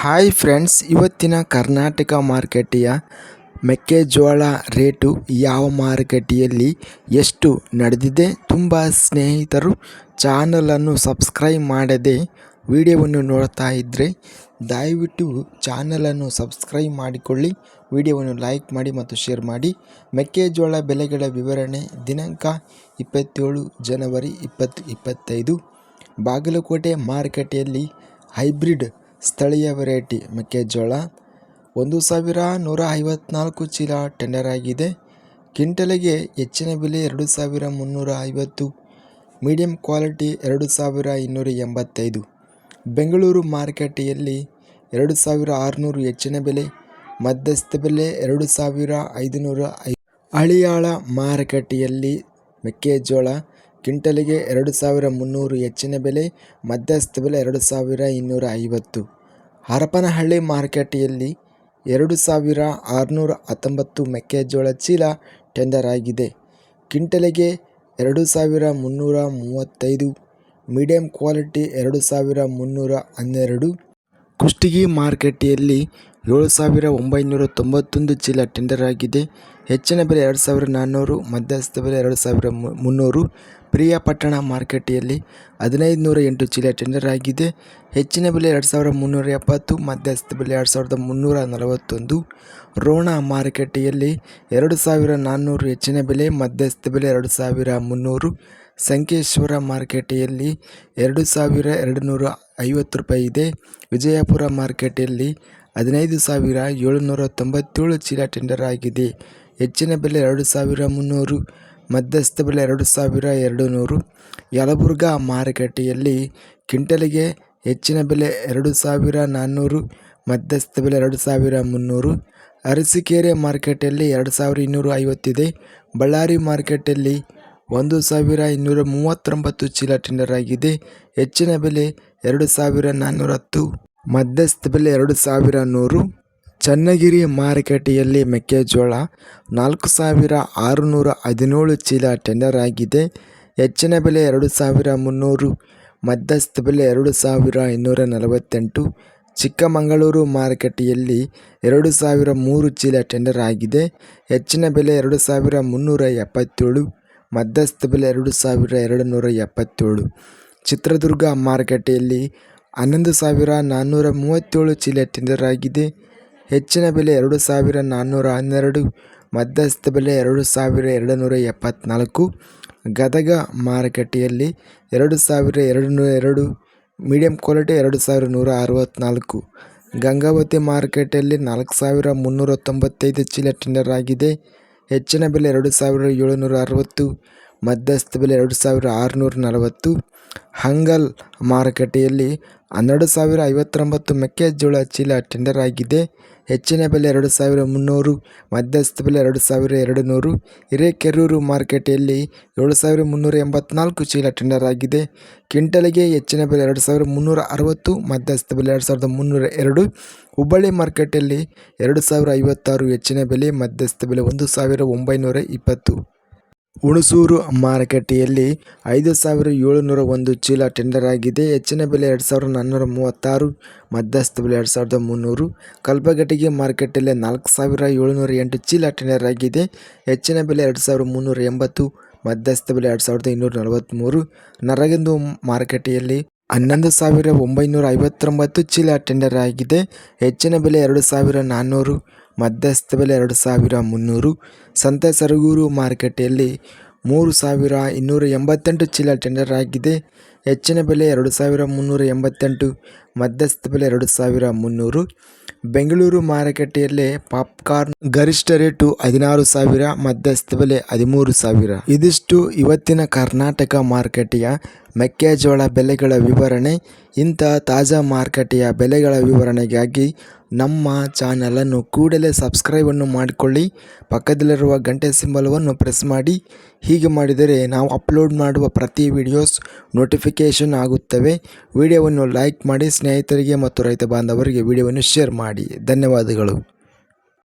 Hi friends ಇವತ್ತಿನ ಕರ್ನಾಟಕ ಮಾರುಕಟ್ಟೆಯ ಮೆಕ್ಕೆಜೋಳ ರೇಟು ಯಾವ ಮಾರುಕಟ್ಟೆಯಲ್ಲಿ ಎಷ್ಟು ನಡೆದಿದೆ ತುಂಬ ಸ್ನೇಹಿತರು ಚಾನಲನ್ನು ಸಬ್ಸ್ಕ್ರೈಬ್ ಮಾಡದೆ ವಿಡಿಯೋವನ್ನು ನೋಡ್ತಾ ಇದ್ದರೆ ದಯವಿಟ್ಟು ಚಾನಲನ್ನು ಸಬ್ಸ್ಕ್ರೈಬ್ ಮಾಡಿಕೊಳ್ಳಿ, ವಿಡಿಯೋವನ್ನು ಲೈಕ್ ಮಾಡಿ ಮತ್ತು ಶೇರ್ ಮಾಡಿ. ಮೆಕ್ಕೆಜೋಳ ಬೆಲೆಗಳ ವಿವರಣೆ ದಿನಾಂಕ ಇಪ್ಪತ್ತೇಳು ಜನವರಿ ಇಪ್ಪತ್ತು ಇಪ್ಪತ್ತೈದು. ಬಾಗಲಕೋಟೆ ಮಾರುಕಟ್ಟೆಯಲ್ಲಿ ಹೈಬ್ರಿಡ್ ಸ್ಥಳೀಯ ವೆರೈಟಿ ಮೆಕ್ಕೆಜೋಳ, ಒಂದು ಸಾವಿರ ನೂರ ಐವತ್ನಾಲ್ಕು ಚೀಲ ಟೆಂಡರ್ ಆಗಿದೆ. ಕ್ವಿಂಟಲಿಗೆ ಹೆಚ್ಚಿನ ಬೆಲೆ ಎರಡು ಸಾವಿರ ಮುನ್ನೂರ ಐವತ್ತು, ಮೀಡಿಯಂ ಕ್ವಾಲಿಟಿ ಎರಡು ಸಾವಿರ ಇನ್ನೂರ ಎಂಬತ್ತೈದು. ಬೆಂಗಳೂರು ಮಾರುಕಟ್ಟೆಯಲ್ಲಿ ಎರಡು ಸಾವಿರ ಆರುನೂರು ಹೆಚ್ಚಿನ ಬೆಲೆ, ಮಧ್ಯಸ್ಥ ಬೆಲೆ ಎರಡು ಸಾವಿರ ಐದುನೂರ ಐ ಹಳಿಯಾಳ ಮಾರುಕಟ್ಟೆಯಲ್ಲಿ ಮೆಕ್ಕೆಜೋಳ ಕ್ವಿಂಟಲಿಗೆ ಎರಡು ಸಾವಿರ ಮುನ್ನೂರು ಹೆಚ್ಚಿನ ಬೆಲೆ, ಮಧ್ಯಸ್ಥ ಬೆಲೆ ಎರಡು ಸಾವಿರ ಇನ್ನೂರ ಐವತ್ತು. ಹರಪನಹಳ್ಳಿ ಮಾರುಕಟ್ಟೆಯಲ್ಲಿ ಎರಡು ಸಾವಿರ ಆರುನೂರ ಹತ್ತೊಂಬತ್ತು ಮೆಕ್ಕೆಜೋಳ ಚೀಲ ಟೆಂಡರ್ ಆಗಿದೆ. ಕ್ವಿಂಟಲಿಗೆ ಎರಡು ಸಾವಿರ ಮುನ್ನೂರ ಮೂವತ್ತೈದು ಮೀಡಿಯಂ ಕ್ವಾಲಿಟಿ ಎರಡು ಸಾವಿರ ಮುನ್ನೂರ ಹನ್ನೆರಡು. ಕುಷ್ಟಗಿ ಮಾರುಕಟ್ಟೆಯಲ್ಲಿ ಏಳು ಸಾವಿರ ಒಂಬೈನೂರ ತೊಂಬತ್ತೊಂದು ಚೀಲ ಟೆಂಡರ್ ಆಗಿದೆ. ಹೆಚ್ಚಿನ ಬೆಲೆ ಎರಡು ಸಾವಿರ ನಾನ್ನೂರು, ಮಧ್ಯಸ್ಥ ಬೆಲೆ ಎರಡು ಸಾವಿರ ಮುನ್ನೂರು. ಪ್ರಿಯಾಪಟ್ಟಣ ಮಾರುಕಟ್ಟೆಯಲ್ಲಿ ಹದಿನೈದು ನೂರ ಎಂಟು ಚೀಲ ಟೆಂಡರ್ ಆಗಿದೆ. ಹೆಚ್ಚಿನ ಬೆಲೆ ಎರಡು ಸಾವಿರದ ಮುನ್ನೂರ ಎಪ್ಪತ್ತು, ಮಧ್ಯಸ್ಥ ಬೆಲೆ ಎರಡು ಸಾವಿರದ ಮುನ್ನೂರ ನಲವತ್ತೊಂದು. ರೋಣ ಮಾರುಕಟ್ಟೆಯಲ್ಲಿ ಎರಡು ಸಾವಿರ ನಾನ್ನೂರು ಹೆಚ್ಚಿನ ಬೆಲೆ, ಮಧ್ಯಸ್ಥ ಬೆಲೆ ಎರಡು ಸಾವಿರ ಮುನ್ನೂರು. ಸಂಕೇಶ್ವರ ಮಾರುಕಟ್ಟೆಯಲ್ಲಿ ಎರಡು ಸಾವಿರ ಎರಡು ನೂರ ಐವತ್ತು ರೂಪಾಯಿ ಇದೆ. ವಿಜಯಪುರ ಮಾರುಕಟ್ಟೆಯಲ್ಲಿ ಹದಿನೈದು ಸಾವಿರ ಏಳುನೂರ ತೊಂಬತ್ತೇಳು ಚೀಲ ಟೆಂಡರ್ ಆಗಿದೆ. ಹೆಚ್ಚಿನ ಬೆಲೆ ಎರಡು ಸಾವಿರ ಮುನ್ನೂರು. ಮಧ್ಯಸ್ಥ ಬೆಲೆ ಎರಡು ಸಾವಿರ ಎರಡು ನೂರು. ಯಲಬುರ್ಗಾ ಮಾರುಕಟ್ಟೆಯಲ್ಲಿ ಕ್ವಿಂಟಲಿಗೆ ಹೆಚ್ಚಿನ ಬೆಲೆ ಎರಡು ಸಾವಿರ ನಾನ್ನೂರು ಮಧ್ಯಸ್ಥ ಬೆಲೆ ಎರಡು ಸಾವಿರ ಮುನ್ನೂರು. ಅರಸೀಕೆರೆ ಮಾರುಕಟ್ಟೆಯಲ್ಲಿ ಎರಡು ಸಾವಿರ ಇನ್ನೂರ ಐವತ್ತಿದೆ. ಬಳ್ಳಾರಿ ಮಾರುಕಟ್ಟೆಯಲ್ಲಿ ಒಂದು ಸಾವಿರ ಇನ್ನೂರ ಮೂವತ್ತೊಂಬತ್ತು ಚೀಲ ಟೆಂಡರ್ ಆಗಿದೆ. ಹೆಚ್ಚಿನ ಬೆಲೆ ಎರಡು ಸಾವಿರ ನಾನ್ನೂರ ಹತ್ತು ಮಧ್ಯಸ್ಥ ಬೆಲೆ ಎರಡು ಸಾವಿರ ನೂರು. ಚನ್ನಗಿರಿ ಮಾರುಕಟ್ಟೆಯಲ್ಲಿ ಮೆಕ್ಕೆಜೋಳ ನಾಲ್ಕು ಸಾವಿರ ಆರುನೂರ ಹದಿನೇಳು ಚೀಲ ಟೆಂಡರ್ ಆಗಿದೆ. ಹೆಚ್ಚಿನ ಬೆಲೆ ಎರಡು ಸಾವಿರ ಮುನ್ನೂರು, ಮಧ್ಯಸ್ಥ ಬೆಲೆ ಎರಡು ಸಾವಿರ ಇನ್ನೂರ ನಲವತ್ತೆಂಟು. ಚಿಕ್ಕಮಗಳೂರು ಮಾರುಕಟ್ಟೆಯಲ್ಲಿ ಎರಡು ಸಾವಿರ ಮೂರು ಚೀಲ ಟೆಂಡರ್ ಆಗಿದೆ. ಹೆಚ್ಚಿನ ಬೆಲೆ ಎರಡು ಸಾವಿರ ಮುನ್ನೂರ ಎಪ್ಪತ್ತೇಳು, ಮಧ್ಯಸ್ಥ ಬೆಲೆ ಎರಡು ಸಾವಿರ ಎರಡು ನೂರ ಎಪ್ಪತ್ತೇಳು. ಚಿತ್ರದುರ್ಗ ಮಾರುಕಟ್ಟೆಯಲ್ಲಿ ಹನ್ನೊಂದು ಸಾವಿರ ನಾನ್ನೂರ ಮೂವತ್ತೇಳು ಚೀಲ ಟೆಂಡರ್ ಆಗಿದೆ. ಹೆಚ್ಚಿನ ಬೆಲೆ ಎರಡು ಸಾವಿರ ನಾನ್ನೂರ ಹನ್ನೆರಡು, ಮಧ್ಯಸ್ಥ ಬೆಲೆ ಎರಡು ಸಾವಿರ ಎರಡು ನೂರ ಎಪ್ಪತ್ತ್ನಾಲ್ಕು ಗದಗ ಮಾರುಕಟ್ಟೆಯಲ್ಲಿ ಎರಡು ಸಾವಿರ ಎರಡು ನೂರ ಎರಡು, ಮೀಡಿಯಂ ಕ್ವಾಲಿಟಿ ಎರಡು ಸಾವಿರ ನೂರ ಅರವತ್ತ್ನಾಲ್ಕು ಗಂಗಾವತಿ ಮಾರುಕಟ್ಟೆಯಲ್ಲಿ ನಾಲ್ಕು ಸಾವಿರ ಮುನ್ನೂರ ತೊಂಬತ್ತೈದು ಚೀಲ ಟೆಂಡರ್ ಆಗಿದೆ. ಹೆಚ್ಚಿನ ಬೆಲೆ ಎರಡು ಸಾವಿರ ಏಳುನೂರ ಅರವತ್ತು, ಮಧ್ಯಸ್ಥ ಬೆಲೆ ಎರಡು ಸಾವಿರ ಆರುನೂರ ನಲವತ್ತು. ಹಂಗಲ್ ಮಾರುಕಟ್ಟೆಯಲ್ಲಿ ಹನ್ನೆರಡು ಸಾವಿರ ಐವತ್ತೊಂಬತ್ತು ಮೆಕ್ಕೆಜೋಳ ಚೀಲ ಟೆಂಡರ್ ಆಗಿದೆ. ಹೆಚ್ಚಿನ ಬೆಲೆ ಎರಡು ಸಾವಿರ ಮುನ್ನೂರು, ಮಧ್ಯಸ್ಥ ಬೆಲೆ ಎರಡು ಸಾವಿರ ಎರಡು ನೂರು ಹಿರೇಕೆರೂರು ಮಾರ್ಕೆಟೆಯಲ್ಲಿ ಏಳು ಸಾವಿರ ಮುನ್ನೂರ ಎಂಬತ್ನಾಲ್ಕು ಚೀಲ ಟೆಂಡರ್ ಆಗಿದೆ. ಕ್ವಿಂಟಲಿಗೆ ಹೆಚ್ಚಿನ ಬೆಲೆ ಎರಡು ಸಾವಿರ ಮುನ್ನೂರ ಅರವತ್ತು, ಮಧ್ಯಸ್ಥ ಬೆಲೆ ಎರಡು ಸಾವಿರದ ಮುನ್ನೂರ ಎರಡು. ಹುಬ್ಬಳ್ಳಿ ಮಾರ್ಕೆಟಲ್ಲಿ ಎರಡು ಸಾವಿರ ಐವತ್ತಾರು ಹೆಚ್ಚಿನ ಬೆಲೆ, ಮಧ್ಯಸ್ಥ ಬೆಲೆ ಒಂದು ಸಾವಿರ ಒಂಬೈನೂರ ಇಪ್ಪತ್ತು. ಹುಣಸೂರು ಮಾರುಕಟ್ಟೆಯಲ್ಲಿ ಐದು ಸಾವಿರ ಏಳುನೂರ ಒಂದು ಚೀಲ ಟೆಂಡರ್ ಆಗಿದೆ. ಹೆಚ್ಚಿನ ಬೆಲೆ ಎರಡು ಸಾವಿರದ ನಾನ್ನೂರ ಮೂವತ್ತಾರು, ಮಧ್ಯಸ್ಥ ಬೆಲೆ ಎರಡು ಸಾವಿರದ ಮುನ್ನೂರು, ಕಲ್ಪಗಟ್ಟಿಗೆ ಮಾರುಕಟ್ಟೆಯಲ್ಲಿ ನಾಲ್ಕು ಸಾವಿರ ಏಳುನೂರ ಎಂಟು ಚೀಲ ಟೆಂಡರ್ ಆಗಿದೆ. ಹೆಚ್ಚಿನ ಬೆಲೆ ಎರಡು ಸಾವಿರದ ಮುನ್ನೂರ ಎಂಬತ್ತು, ಮಧ್ಯಸ್ಥ ಬೆಲೆ ಎರಡು ಸಾವಿರದ ಇನ್ನೂರ ನಲವತ್ತ್ಮೂರು ನರಗಿಂದು ಮಾರುಕಟ್ಟೆಯಲ್ಲಿ ಹನ್ನೊಂದು ಸಾವಿರ ಒಂಬೈನೂರ ಐವತ್ತೊಂಬತ್ತು ಚೀಲ ಟೆಂಡರ್ ಆಗಿದೆ. ಹೆಚ್ಚಿನ ಬೆಲೆ ಎರಡು ಸಾವಿರ ನಾನ್ನೂರು ಮಧ್ಯಸ್ಥ ಬೆಲೆ ಎರಡು ಸಾವಿರ ಮುನ್ನೂರು. ಸಂತೆ ಸರಗೂರು ಮಾರುಕಟ್ಟೆಯಲ್ಲಿ ಮೂರು ಸಾವಿರ ಇನ್ನೂರ ಎಂಬತ್ತೆಂಟು ಚೀಲ ಟೆಂಡರ್ ಆಗಿದೆ. ಹೆಚ್ಚಿನ ಬೆಲೆ ಎರಡು ಸಾವಿರ ಮುನ್ನೂರ ಎಂಬತ್ತೆಂಟು, ಮಧ್ಯಸ್ಥ ಬೆಲೆ ಎರಡು ಸಾವಿರ ಮುನ್ನೂರು. ಬೆಂಗಳೂರು ಮಾರುಕಟ್ಟೆಯಲ್ಲಿ ಪಾಪ್ಕಾರ್ನ್ ಗರಿಷ್ಠ ರೇಟು ಹದಿನಾರು ಸಾವಿರ, ಮಧ್ಯಸ್ಥ ಬೆಲೆ ಹದಿಮೂರು ಸಾವಿರ. ಇದಿಷ್ಟು ಇವತ್ತಿನ ಕರ್ನಾಟಕ ಮಾರುಕಟ್ಟೆಯ ಮೆಕ್ಕೆಜೋಳ ಬೆಲೆಗಳ ವಿವರಣೆ. ಇಂಥ ತಾಜಾ ಮಾರುಕಟ್ಟೆಯ ಬೆಲೆಗಳ ವಿವರಣೆಗಾಗಿ ನಮ್ಮ ಚಾನಲನ್ನು ಕೂಡಲೇ ಸಬ್ಸ್ಕ್ರೈಬನ್ನು ಮಾಡಿಕೊಳ್ಳಿ. ಪಕ್ಕದಲ್ಲಿರುವ ಗಂಟೆ ಸಿಂಬಲವನ್ನು ಪ್ರೆಸ್ ಮಾಡಿ. ಹೀಗೆ ಮಾಡಿದರೆ ನಾವು ಅಪ್ಲೋಡ್ ಮಾಡುವ ಪ್ರತಿ ವಿಡಿಯೋಸ್ ನೋಟಿಫಿಕೇಷನ್ ಆಗುತ್ತವೆ. ವಿಡಿಯೋವನ್ನು ಲೈಕ್ ಮಾಡಿ ಸ್ನೇಹಿತರಿಗೆ ಮತ್ತು ರೈತ ಬಾಂಧವರಿಗೆ ವಿಡಿಯೋವನ್ನು ಶೇರ್ ಮಾಡಿ. ಧನ್ಯವಾದಗಳು.